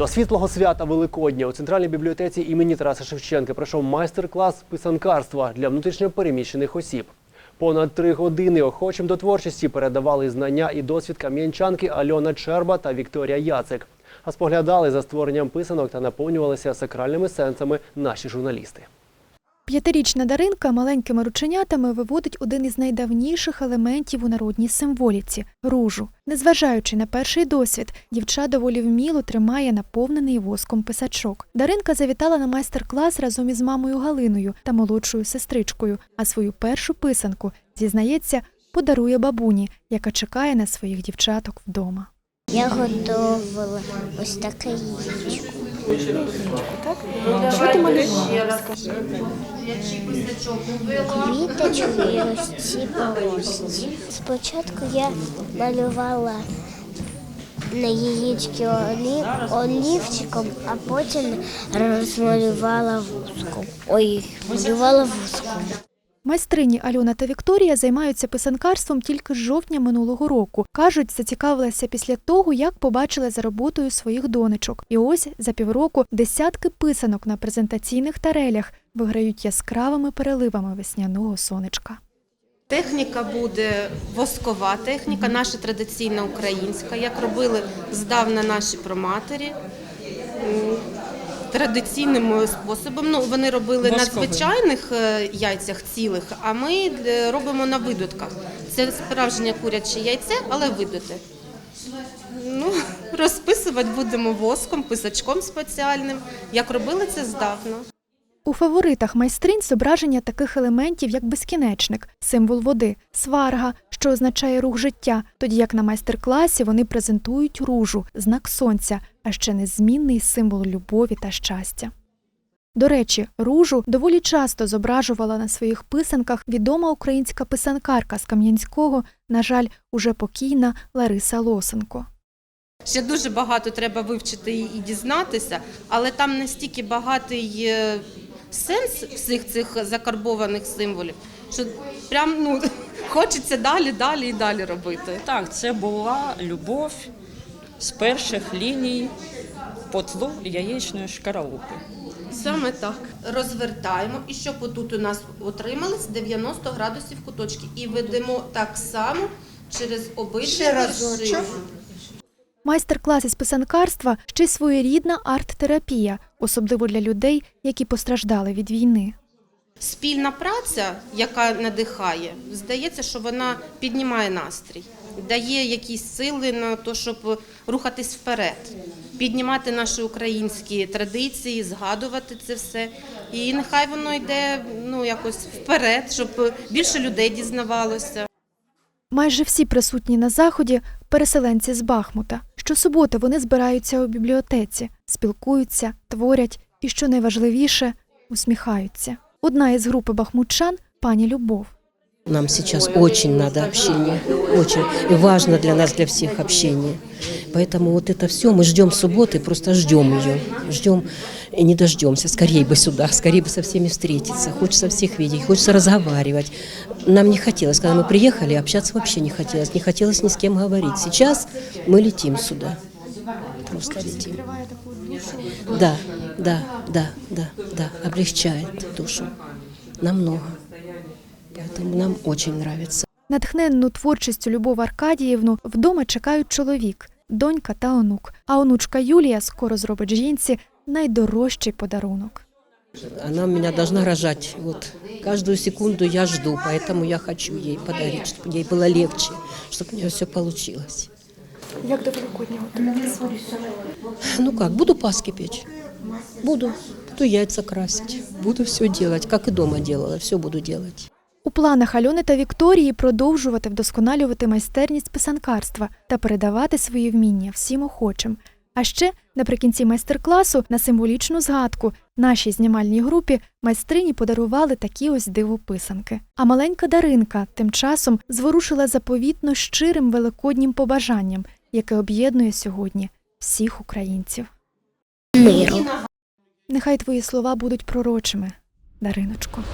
До світлого свята Великодня у центральній бібліотеці імені Тараса Шевченка пройшов майстер-клас писанкарства для внутрішньопереміщених осіб. Понад три години охочим до творчості передавали знання і досвід кам'янчанки Альона Черба та Вікторія Яцик. А споглядали за створенням писанок та наповнювалися сакральними сенсами наші журналісти. П'ятирічна Даринка маленькими рученятами виводить один із найдавніших елементів у народній символіці ружу. Незважаючи на перший досвід, дівча доволі вміло тримає наповнений воском писачок. Даринка завітала на майстер-клас разом із мамою Галиною та молодшою сестричкою, а свою першу писанку, зізнається, подарує бабуні, яка чекає на своїх дівчаток вдома. Я готувала ось таке яєчко. Що ти ось ці полості. Спочатку я малювала на яєчки олів, олівчиком, а потім розмалювала вузком. Ой, малювала вузком. Майстрині Альона та Вікторія займаються писанкарством тільки з жовтня минулого року. Кажуть, зацікавилися після того, як побачили за роботою своїх донечок. І ось за півроку десятки писанок на презентаційних тарелях виграють яскравими переливами весняного сонечка. Техніка буде воскова техніка, наша традиційна українська, як робили здавна наші проматері. Традиційним способом. Ну, вони робили на звичайних е, яйцях цілих, а ми е, робимо на видутках. Це справжнє куряче яйце, але видуте. Ну, розписувати будемо воском, писачком спеціальним, як робили це здавна. У фаворитах майстринь зображення таких елементів, як безкінечник, символ води, сварга, що означає рух життя, тоді як на майстер-класі вони презентують ружу, знак сонця, а ще незмінний символ любові та щастя. До речі, ружу доволі часто зображувала на своїх писанках відома українська писанкарка з Кам'янського, на жаль, уже покійна Лариса Лосенко. Ще дуже багато треба вивчити і дізнатися, але там настільки багатий е, сенс всіх цих закарбованих символів, що прям ну хочеться далі, далі і далі робити. Так, це була любов з перших ліній по тлу яєчної шкаралупи. Саме так розвертаємо, і щоб отут у нас отримались 90 градусів куточки, і ведемо так само через обидві вершини. Майстер-клас із писанкарства ще й своєрідна арт-терапія, особливо для людей, які постраждали від війни. Спільна праця, яка надихає, здається, що вона піднімає настрій, дає якісь сили на те, щоб рухатись вперед, піднімати наші українські традиції, згадувати це все. І нехай воно йде ну якось вперед, щоб більше людей дізнавалося. Майже всі присутні на заході переселенці з Бахмута. Щосуботи вони збираються у бібліотеці, спілкуються, творять і, що найважливіше, усміхаються. Одна із групи бахмутчан пані Любов. Нам сейчас очень надо общение, очень. Важно для нас, для всех общение. Поэтому вот это все, мы ждем субботы, просто ждем ее. Ждем и не дождемся. Скорее бы сюда, скорее бы со всеми встретиться. Хочется всех видеть, хочется разговаривать. Нам не хотелось, когда мы приехали, общаться вообще не хотелось. Не хотелось ни с кем говорить. Сейчас мы летим сюда. Просто летим. Да, да, да, да, да. Облегчает душу. Намного. Поэтому нам очень нравится. Натхненну творчістю Любов Аркадіївну вдома чекають чоловік, донька та онук. А онучка Юлія скоро зробить жінці найдорожчий подарунок. Она меня должна рожать. Вот каждую секунду я жду, поэтому я хочу ей подарить, чтобы ей было легче, чтобы у нее все получилось. Як до Великодня Ну как, буду паски печь. Буду. Буду яйца красить. Буду все делать, как и дома делала. Все буду делать. У планах Альони та Вікторії продовжувати вдосконалювати майстерність писанкарства та передавати свої вміння всім охочим. А ще наприкінці майстер-класу на символічну згадку нашій знімальній групі майстрині подарували такі ось дивописанки. А маленька Даринка тим часом зворушила заповітно щирим великоднім побажанням, яке об'єднує сьогодні всіх українців. Миру. Нехай твої слова будуть пророчими, Дариночко.